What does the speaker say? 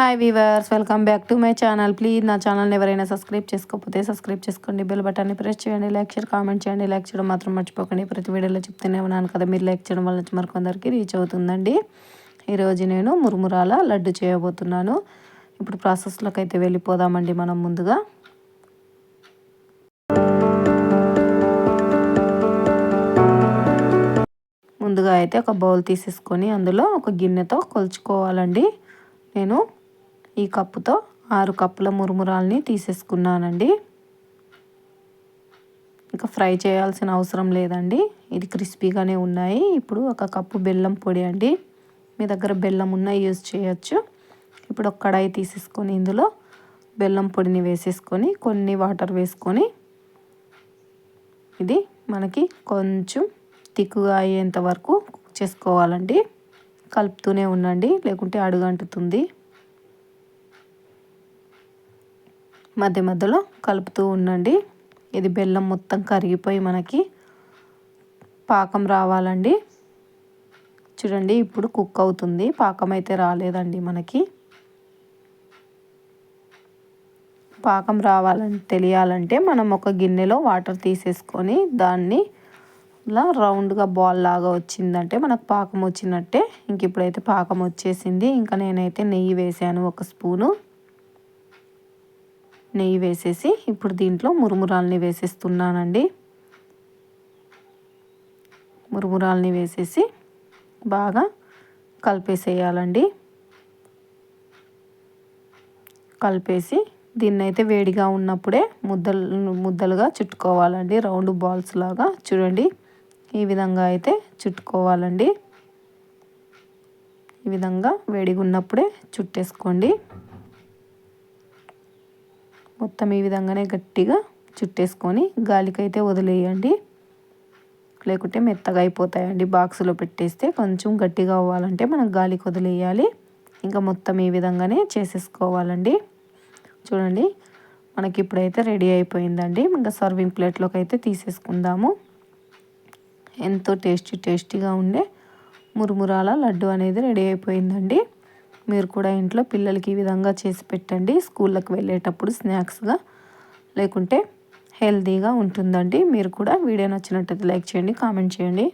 Hi viewers welcome back to my channel please నా ఛానల్ని ఎవరైనా సబ్స్క్రైబ్ చేసుకోకపోతే సబ్స్క్రైబ్ చేసుకోండి. బెల్ బటన్ని ప్రెస్ చేయండి. లైక్ షేర్ కామెంట్ చేయండి. లైక్ చేయడం మాత్రం మర్చిపోకండి. ప్రతి వీడియోలో చెప్తూనే ఉన్నాను కదా మీరు లైక్ చేయడం వల్ల మరికొందరికి రీచ్ అవుతుందండి. ఈరోజు నేను మురుమురాల లడ్డు చేయబోతున్నాను. ఇప్పుడు ప్రాసెస్లోకి అయితే వెళ్ళిపోదామండి మనం ముందుగా. ముందుగా అయితే ఒక బౌల్ తీసేసుకొని అందులో ఒక గిన్నెతో కొలుచుకోవాలండి. నేను ఈ కప్పుతో ఆరు కప్పుల మురుమురాల్ని తీసేసుకున్నానండి. ఇంకా ఫ్రై చేయాల్సిన అవసరం లేదండి. ఇది క్రిస్పీగానే ఉన్నాయి. ఇప్పుడు ఒక కప్పు బెల్లం పొడి అండి. మీ దగ్గర బెల్లం ఉన్నా యూజ్ చేయొచ్చు. ఇప్పుడు ఒక కడాయి తీసేసుకొని ఇందులో బెల్లం పొడిని వేసేసుకొని కొన్ని వాటర్ వేసుకొని ఇది మనకి కొంచెం తిక్కుగా అయ్యేంత వరకు చేసుకోవాలండి. కలుపుతూనే ఉండండి లేకుంటే అడుగంటుతుంది. మధ్య మధ్యలో కలుపుతూ ఉండండి. ఇది బెల్లం మొత్తం కరిగిపోయి మనకి పాకం రావాలండి. చూడండి ఇప్పుడు కుక్ అవుతుంది. పాకం అయితే రాలేదండి మనకి. పాకం రావాలని తెలియాలంటే మనం ఒక గిన్నెలో వాటర్ తీసేసుకొని దాన్ని ఇలా రౌండ్గా బాల్ లాగా వచ్చిందంటే మనకు పాకం వచ్చినట్టే. ఇంక ఇప్పుడైతే పాకం వచ్చేసింది. ఇంకా నేనైతే నెయ్యి వేసాను ఒక స్పూను. నెయ్యి వేసేసి ఇప్పుడు దీంట్లో మురుమురాల్ని వేసేస్తున్నానండి. మురుమురాల్ని వేసేసి బాగా కలిపేసేయాలండి. కలిపేసి దీన్ని అయితే వేడిగా ఉన్నప్పుడే ముద్దలు ముద్దలుగా చుట్టుకోవాలండి. రౌండ్ బాల్స్ లాగా చూడండి. ఈ విధంగా అయితే చుట్టుకోవాలండి. ఈ విధంగా వేడిగా ఉన్నప్పుడే చుట్టేసుకోండి. మొత్తం ఈ విధంగానే గట్టిగా చుట్టేసుకొని గాలికైతే వదిలేయండి. లేకుంటే మెత్తగా అయిపోతాయండి. బాక్స్లో పెట్టేస్తే కొంచెం గట్టిగా అవ్వాలంటే మనం గాలికి వదిలేయాలి. ఇంకా మొత్తం ఈ విధంగానే చేసేసుకోవాలండి. చూడండి మనకి ఇప్పుడైతే రెడీ అయిపోయిందండి. ఇంకా సర్వింగ్ ప్లేట్లోకి అయితే తీసేసుకుందాము. ఎంతో టేస్టీ టేస్టీగా ఉండే మురుమురాల లడ్డు అనేది రెడీ అయిపోయిందండి. మీరు కూడా ఇంట్లో పిల్లలకి ఈ విధంగా చేసి పెట్టండి. స్కూళ్ళకి వెళ్ళేటప్పుడు స్నాక్స్గా లేకుంటే హెల్తీగా ఉంటుందండి. మీరు కూడా వీడియో నచ్చినట్టయితే లైక్ చేయండి కామెంట్ చేయండి.